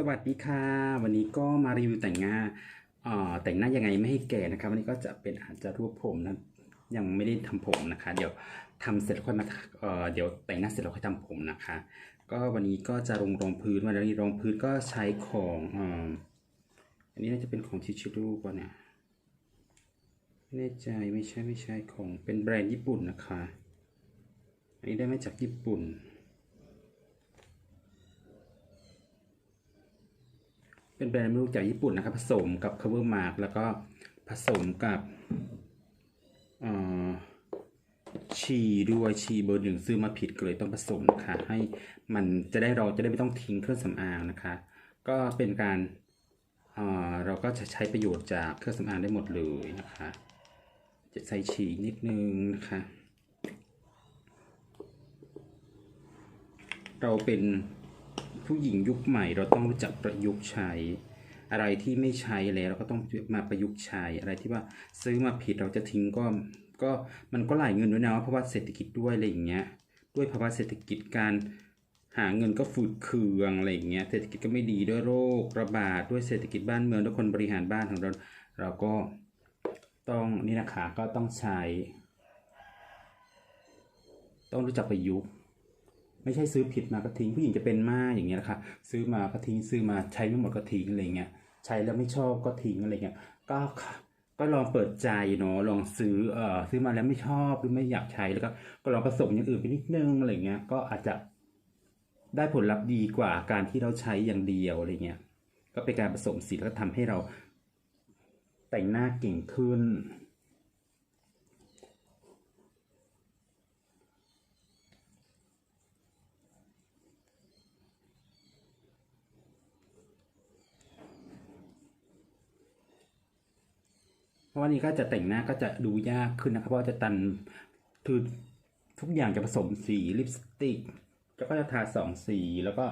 สวัสดีค่ะ วันนี้ก็มารีวิวแต่งหน้าแต่งหน้ายังไงไม่ให้แก่นะครับ วันนี้ก็จะเป็นอาจจะรวบผมนะยังไม่ได้ทำผมนะคะ เดี๋ยวทำเสร็จแล้วค่อยมาเเดี๋ยวแต่งหน้าเสร็จแล้วค่อยทำผมนะคะ ก็วันนี้ก็จะลงรองพื้นวันนี้รองพื้นก็ใช้ของออันนี้น่าจะเป็นของชิชิรุป่ะเนี่ยไม่แน่ใจไม่ใช่ไม่ใช่ของเป็นแบรนด์ญี่ปุ่นนะคะ อันนี้ได้มาจากญี่ปุ่น เป็นแบรนด์ไม่รู้จากญี่ปุ่นนะครับ ผสมกับ cover mark แล้วก็ผสมกับชีด้วยชีเบอร์หนึ่งซื้อมาผิดก็เลยต้องผสมนะคะให้มันจะได้เราจะได้ไม่ต้องทิ้งเครื่องสำอางนะคะ ก็เป็นการเอ่อเราก็จะใช้ประโยชน์จากเครื่องสำอางได้หมดเลยนะคะ จะใส่ฉีนิดนึงนะคะ เราเป็น ผู้หญิงยุคใหม่เราต้องรู้จักประยุกต์ใช้ อะไรที่ไม่ใช้แล้วเราก็ต้องมาประยุกต์ใช้ อะไรที่ว่าซื้อมาผิดเราจะทิ้งก็ก็มันก็หลายเงินด้วยนะเพราะว่าเศรษฐกิจด้วยอะไรอย่างเงี้ยด้วยภาวะเศรษฐกิจการหาเงินก็ฝืดเคืองอะไรอย่างเงี้ยเศรษฐกิจก็ไม่ดีด้วยโรคระบาดด้วยเศรษฐกิจบ้านเมืองด้วยคนบริหารบ้านของเรา เราก็ต้องนี่นะคะก็ต้องใช้ ต้องรู้จักประยุกต์ ไม่ใช่ซื้อผิดมาก็ทิ้งผู้หญิงจะเป็นมากอย่างเงี้ยนะคะซื้อมาก็ทิ้งซื้อมาใช้ไม่หมดก็ทิ้งอะไรเงี้ยใช้แล้วไม่ชอบก็ทิ้งอะไรเงี้ยก็ก็ลองเปิดใจเนาะลองซื้อเอ่อซื้อมาแล้วไม่ชอบหรือไม่อยากใช้แล้วก็ก็ลองผสมอย่างอื่นไปนิดนึงอะไรเงี้ยก็อาจจะได้ผลลัพธ์ดีกว่าการที่เราใช้อย่างเดียวอะไรเงี้ยก็เป็นการผสมสีแล้วก็ทำให้เราแต่งหน้าเก่งขึ้น เพราะ ว่านี่ก็จะแต่งหน้าก็จะดูยากขึ้นนะครับ เพราะจะตันคือทุกอย่างจะผสมสีลิปสติกแล้วก็จะทาสองสีแล้วก็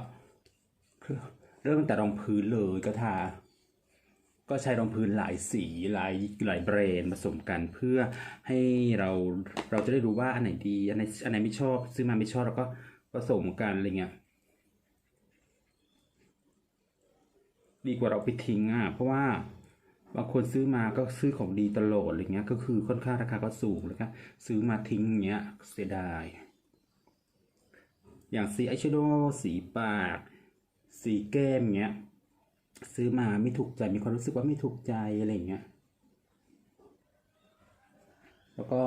เริ่มตั้งแต่รองพื้นเลยก็ทา ก็ใช้รองพื้นหลายสีหลายหลายแบรนด์ผสมกันเพื่อให้เราเราจะได้รู้ว่าอันไหนดีอันไหนอันไหนไม่ชอบซื้อมาไม่ชอบเราก็ผสมกันอะไรเงี้ยดีกว่าเราไปทิ้งอะเพราะว่า บางคนซื้อมาก็ซื้อของดีตลอดอะไรเงี้ย ก็คือค่อนข้างราคาก็สูงเลยครับซื้อมาทิ้งอย่างเงี้ยเสียดาย อย่างสีอายแชโดว์สีปาก สีแก้มเงี้ย ซื้อมาไม่ถูกใจมีความรู้สึกว่าไม่ถูกใจอะไรเงี้ย แล้วก็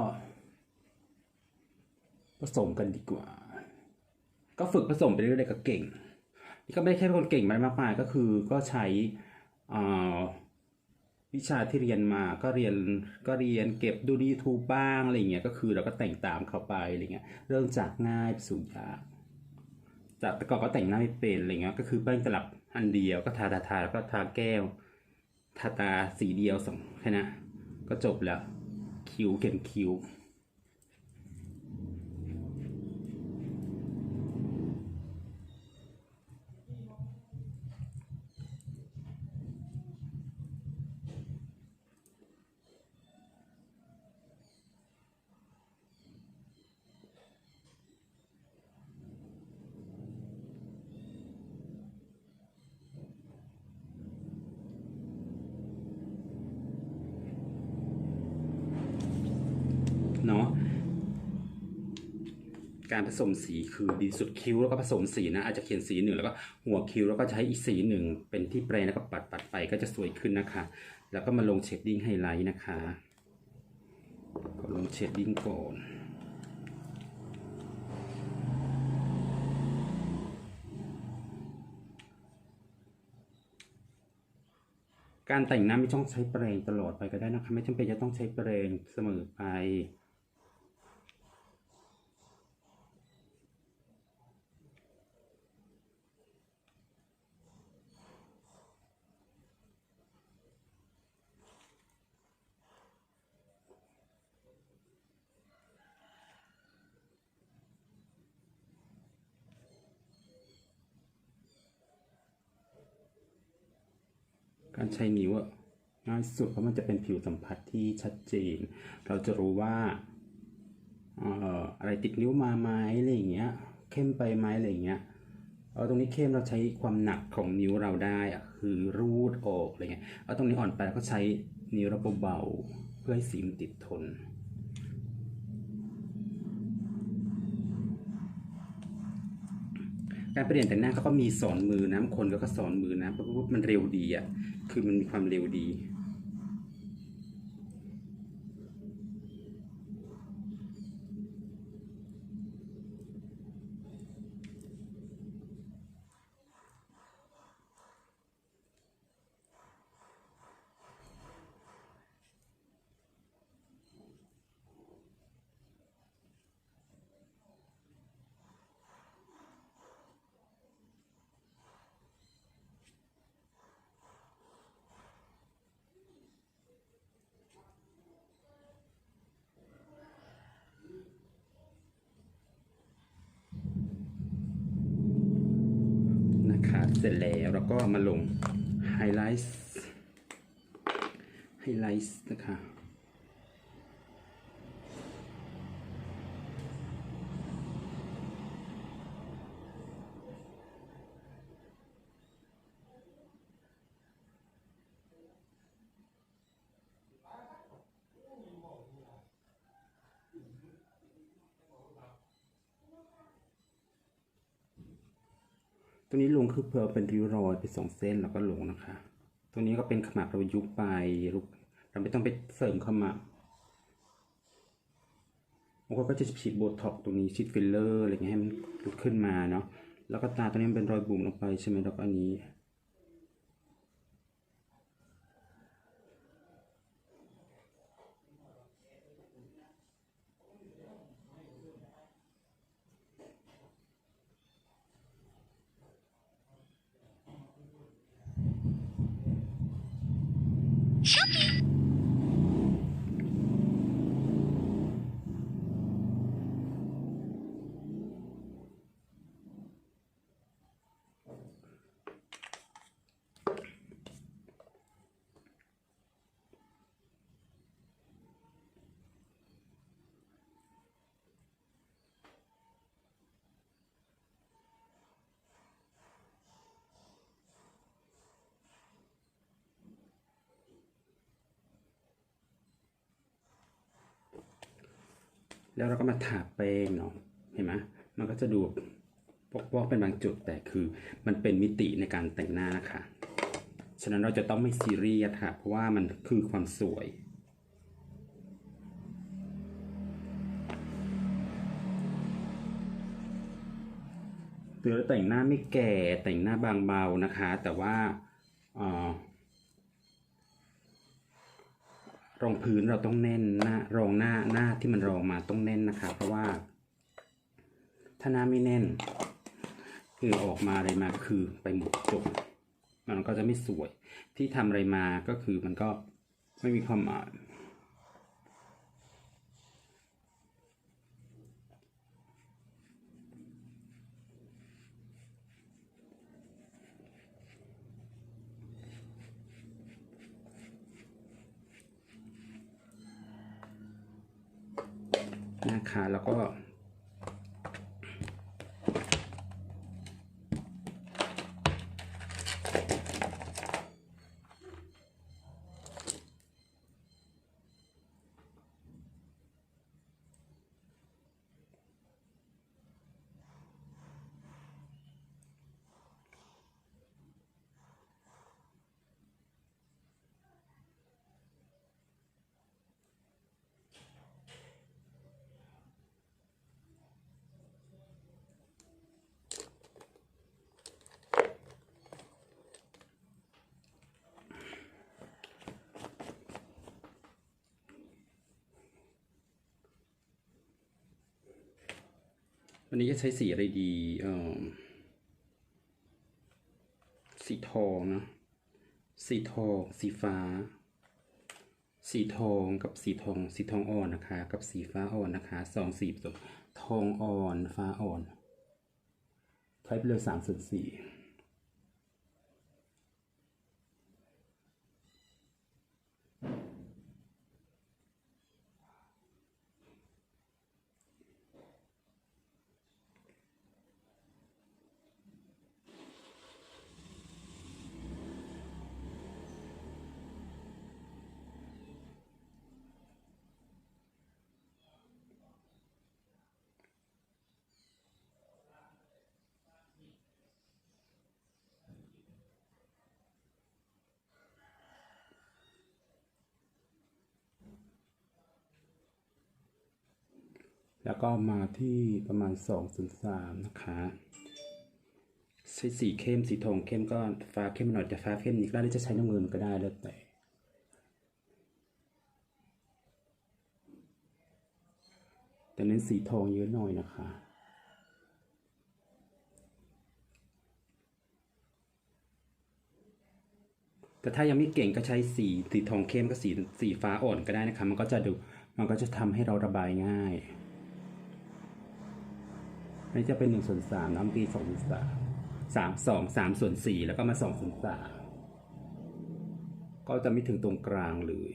ผสมกันดีกว่า ก็ฝึกผสมไปเรื่อยๆก็เก่ง นี่ก็ไม่ได้แค่เป็นคนเก่งอะไรมากมายก็คือก็ใช้อ่า วิชาที่เรียนมาก็เรียนก็เรียนเก็บดูดีทูบ้างอะไรเงี้ยก็คือเราก็แต่งตามเขาไปอะไรเงี้ยเริ่มจากง่ายไปสู่ยากจากแต่ก่อนก็แต่งหน้าไม่เป็นอะไรเงี้ยก็คือแป้งตลับอันเดียวก็ทาทาทาแล้วก็ทาแก้วทาตาสีเดียวสองแค่นะก็จบแล้วคิ้วเขียนคิ้ว เนาะ การผสมสีคือดีสุดคิ้วแล้วก็ผสมสีนะอาจจะเขียนสีหนึ่งแล้วก็หัวคิ้วแล้วก็ใช้อีกสีหนึ่งเป็นที่แปรย์แล้วก็ปัดปัดไปก็จะสวยขึ้นนะคะ แล้วก็มาลงเชดดิ้งไฮไลท์นะคะก็ลงเชดดิ้งก่อนการแต่งหน้าไม่ต้องใช้แปรงตลอดไปก็ได้นะคะ ไม่จำเป็นจะต้องใช้แปรงเสมอไป การใช้นิ้วอะง่ายสุดเพราะมันจะเป็นผิวสัมผัสที่ชัดเจน เราจะรู้ว่าเอ่ออะไรติดนิ้วมาไหมอะไรอย่างเงี้ย เข้มไปไหมอะไรอย่างเงี้ยเอาตรงนี้เข้มเราใช้ความหนักของนิ้วเราได้อะคือรูดออกอะไรเงี้ยเอาตรงนี้อ่อนไปก็ใช้นิ้วเราเบาๆเพื่อให้สีมันติดทน การเปลี่ยนแต่งหน้าเขาก็มีสอนมือนะบาคนก็ก็สอนมือนะเพราะว่ามันเร็วดีอะคือมันมีความเร็วดี นะคะ เสร็จแล้วเราก็มาลงไฮไลท์ไฮไลท์นะคะ ตัวนี้ลงคือเพื่อเป็นริ้วรอยไปสองเส้นแล้วก็ลงนะคะ ตัวนี้ก็เป็นขมับเรายุบไปลุกเราไม่ต้องไปเสริมขมับบางคนก็จะฉีดโบท็อกตรงนี้ฉีดฟิลเลอร์อะไรเงี้ยให้มันขึ้นมาเนาะแล้วก็ตาตัวนี้มันเป็นรอยบุ๋มลงไปใช่ไหมแล้วก็อันนี้ แล้วเราก็มาทาแป้งเนาะเห็นไหมมันก็จะดูปกปอกเป็นบางจุดแต่คือมันเป็นมิติในการแต่งหน้านะคะฉะนั้นเราจะต้องไม่ซีเรียสค่ะ เพราะว่ามันคือความสวยหรือแต่งหน้าไม่แก่แต่งหน้าบางเบานะคะ แต่ว่าเอ่อ รองพื้นเราต้องแน่นหน้ารองหน้าหน้าที่มันรองมาต้องแน่นนะคะ เพราะว่า ถ้าหน้าไม่แน่น คือออกมาอะไรมาคือไปหมดจบมันก็จะไม่สวยที่ทำอะไรมาก็คือมันก็ไม่มีความหมาย นะคะ แล้วก็ วันนี้จะใช้สีอะไรดีเออสีทองนะสีทอง สีฟ้า สีทองกับสีทอง สีทองอ่อนนะคะ กับสีฟ้าอ่อนนะคะสองสีผสมทองอ่อนฟ้าอ่อนใช้ไปเลยสามส่วนสี่ แล้วก็มาที่ประมาณ 203 นะคะใช้สีเข้มสีทองเข้มก็ฟ้าเข้มหน่อยแต่ฟ้าเข้มนี้ก็ได้หรือจะใช้น้ำเงินก็ได้แล้วแต่แต่เน้นสีทองเยอะหน่อยนะคะแต่ถ้ายังไม่เก่งก็ใช้สีสีทองเข้มกับสีสีฟ้าอ่อนก็ได้นะคะ มันก็จะดูมันก็จะทำให้เราระบายง่าย อันนี้จะเป็นหนึ่งส่วนสามน้ำปีสองส่วนสามสามสองสามส่วนสี่แล้วก็มาสองส่วนสามก็จะไม่ถึงตรงกลางเลย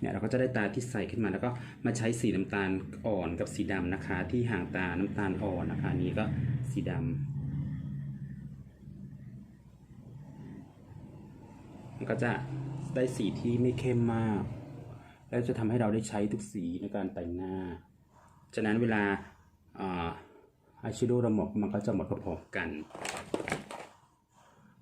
เนี่ยเราก็จะได้ตาที่ใสขึ้นมาแล้วก็มาใช้สีน้ำตาลอ่อนกับสีดำนะคะ ที่ห่างตาน้ำตาลอ่อนนะคะนี้ก็สีดำมันก็จะได้สีที่ไม่เข้มมาก แล้วจะทำให้เราได้ใช้ทุกสีในการแต่งหน้า ฉะนั้นเวลาอายแชโดว์เราหมดมันก็จะหมดพอๆกัน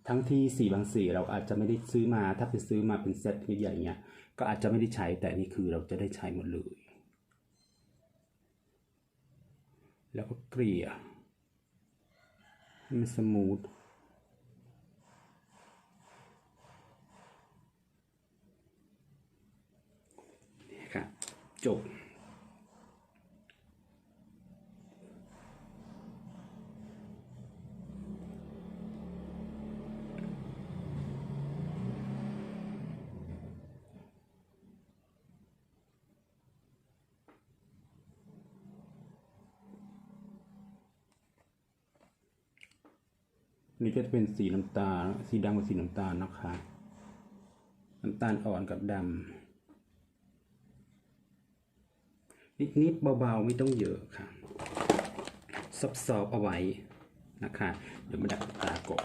ทั้งที่สีบางสีเราอาจจะไม่ได้ซื้อมา ถ้าไปซื้อมาเป็นเซตใหญ่ๆเงี้ย ก็อาจจะไม่ได้ใช้ แต่นี่คือเราจะได้ใช้หมดเลย แล้วก็เกลี่ยให้มันสมูท นี่ครับ จบ นี่ก็จะเป็นสีน้ำตาล สีดำกับสีน้ำตาลนะคะ น้ำตาลอ่อนกับดำ นิดๆเบาๆไม่ต้องเยอะค่ะซอบๆเอาไว้นะคะเดี๋ยวมาดักตากบ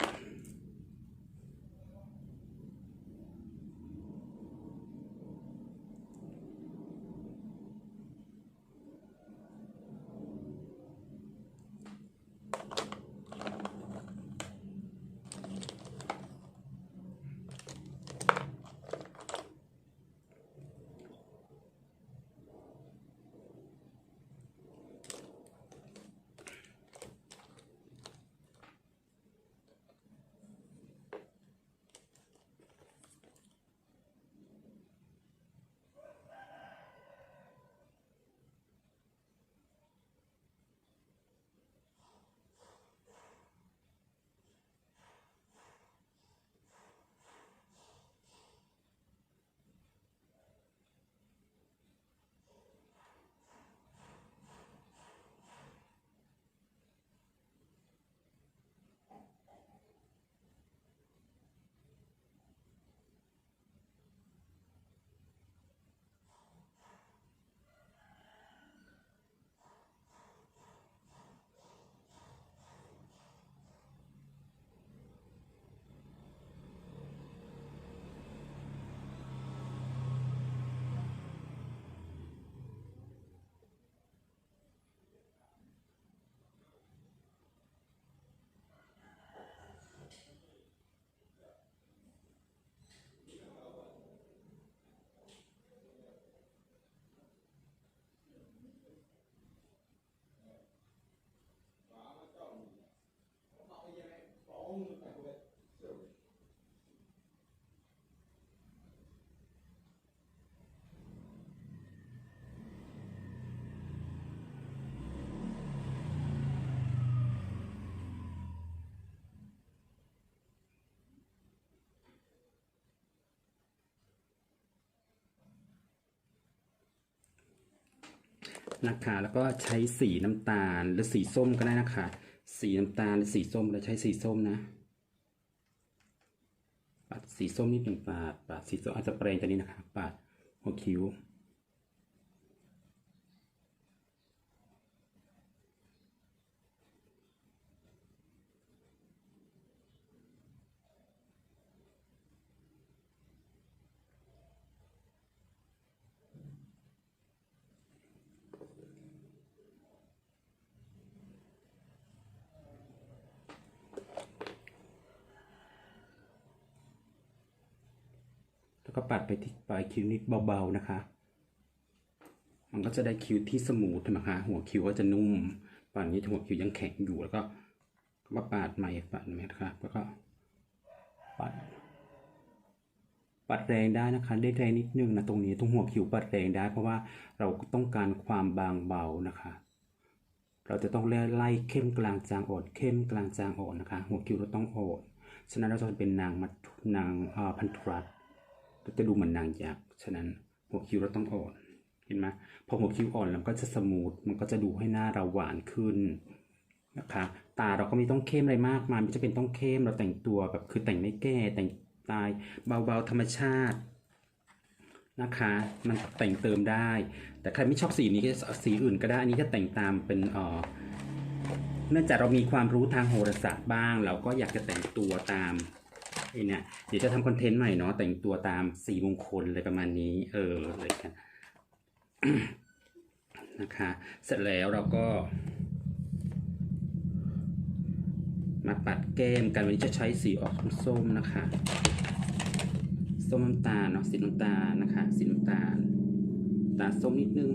นะคะ แล้วก็ใช้สีน้ำตาลหรือสีส้มก็ได้นะคะ สีน้ำตาลหรือสีส้มเราใช้สีส้มนะปัดสีส้มนิดหนึ่งปาดปาดสีส้มอาจจะเปรย์ตัวนี้นะคะปาดหัวคิ้ว แล้วก็ปัดไปที่ปลาย คิ้วนิดเบาๆนะคะ มันก็จะได้คิ้วที่สมูทนะคะหัวคิ้วก็จะนุ่มฝั่งนี้หัวคิ้วยังแข็งอยู่แล้วก็มาปาดใหม่ปาดใหม่นะครับแล้วก็ปัดปัดแรงได้นะคะได้แรงนิดนึงนะตรงนี้ตรงหัวคิ้วปัดแรงได้ เพราะว่าเราต้องการความบางเบานะคะ เราจะต้องไล่เข้มกลางจางอ่อนเข้มกลางจางอ่อนนะคะ หัวคิ้วเราต้องอ่อนฉะนั้นเราจะเป็นนางมัดนางพันธุรัต น์เราจะดูเหมือนนางยักษ์ฉะนั้นหัวคิ้วเราต้องอ่อน เห็นไหมพอหัวคิ้วอ่อนแล้วก็จะสมูทมันก็จะดูให้หน้าเราหวานขึ้นนะคะตาเราก็ไม่ต้องเข้มอะไรมากมายไม่จะเป็นต้องเข้มเราแต่งตัวแบบคือแต่งไม่แก้แต่งตายเบาๆธรรมชาตินะคะ มันแต่งเติมได้ แต่ใครไม่ชอบสีนี้ก็สีอื่นก็ได้อันนี้ก็แต่งตามเป็นเออเนื่องจากเรามีความรู้ทางโหราศาสตร์บ้าง เราก็อยากจะแต่งตัวตาม ไอเนี่ยเดี๋ยวจะทำคอนเทนต์ใหม่เนาะแต่งตัวตามสีมงคลอะไรประมาณนี้ เออเลยกันนะคะ เสร็จแล้วเราก็ มาปัดแก้มกันวันนี้จะใช้สีออกส้มนะคะ ส้มน้ำตาลเนาะสีน้ำตาลนะคะ สีน้ำตาล ตาส้มนิดนึง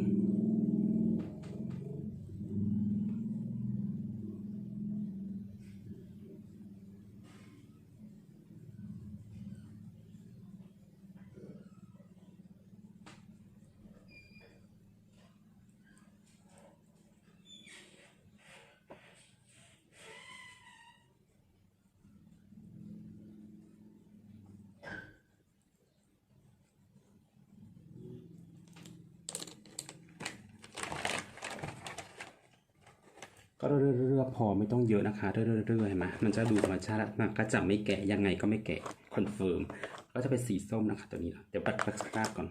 ก็เรื่อยๆพอไม่ต้องเยอะนะคะเรื่อยๆเห็นไหมมันจะดูธรรมชาติมันก็จะไม่แกะยังไงก็ไม่แกะคอนเฟิร์มก็จะเป็นสีส้มนะคะตัวนี้เดี๋ยวปัดปักสคราบก่อน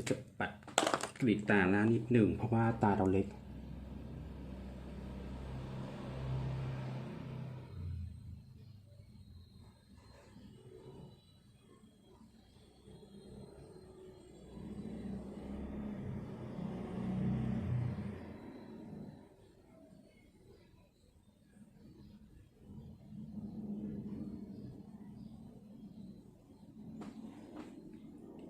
เดี๋ยวจะปัดกรีดตาล้านิดหนึ่งเพราะว่าตาเราเล็ก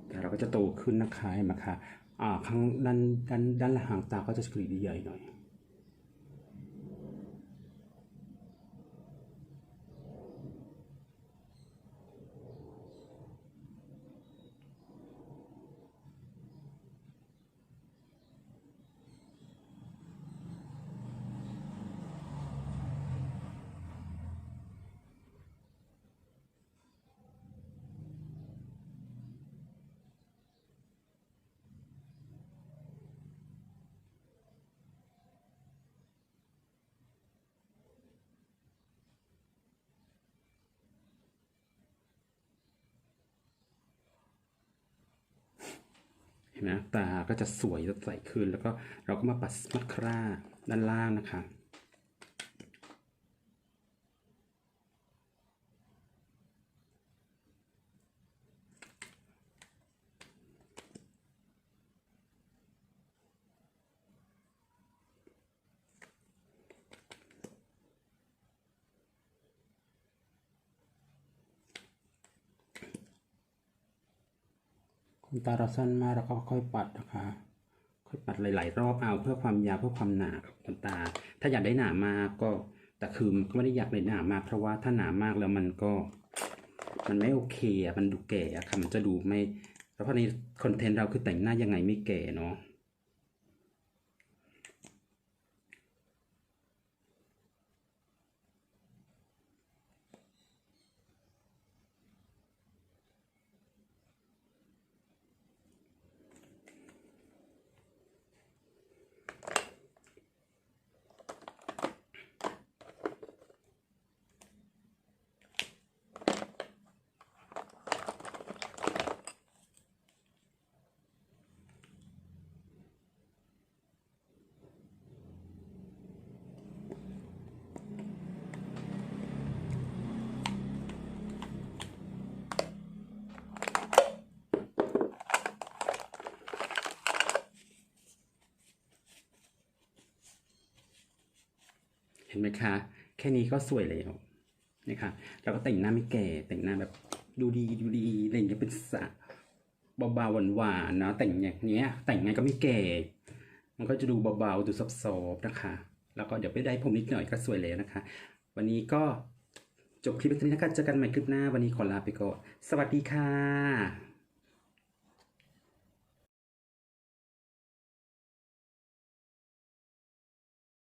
แต่เราก็จะโต ขึ้นนะคะเห็นไหมคะอ่าข้างด้านด้านด้านหางตาก็จะกรีดใหญ่หน่อย ห็นไหมตาก็จะสวยจะใสขึ้น แล้วก็เราก็มาปัดมัดคร่าด้านล่างนะคะ ตาเราสั้นมากเราก็ค่อยปัดนะคะ ค่อยปัดหลาย ๆ รอบเอาเพื่อความยาวเพื่อความหนาของขนตา ถ้าอยากได้หนามากก็ แต่คือมันก็ไม่ได้อยากได้หนามากเพราะว่าถ้าหนามากแล้วมันก็ มันไม่โอเคอะมันดูแก่อะค่ะมันจะดูไม่ แล้วเพราะในคอนเทนต์เราคือแต่งหน้ายังไงไม่แก่เนาะ ไหมคะ แค่นี้ก็สวยแล้วนะคะแล้วก็แต่งหน้าไม่แก่แต่งหน้าแบบดูดีดูดีอะไรอย่างเงี้ยเป็นสะเบาๆหวานๆเนาะแต่งอย่างเงี้ย แต่งไงก็ไม่แก่ มันก็จะดูเบาๆดูซอฟๆนะคะ แล้วก็เดี๋ยวไปได้ผมนิดหน่อยก็สวยแล้วนะคะ วันนี้ก็จบคลิปนี้นะคะเจอกันใหม่คลิปหน้าวันนี้ขอลาไปก่อนสวัสดีค่ะ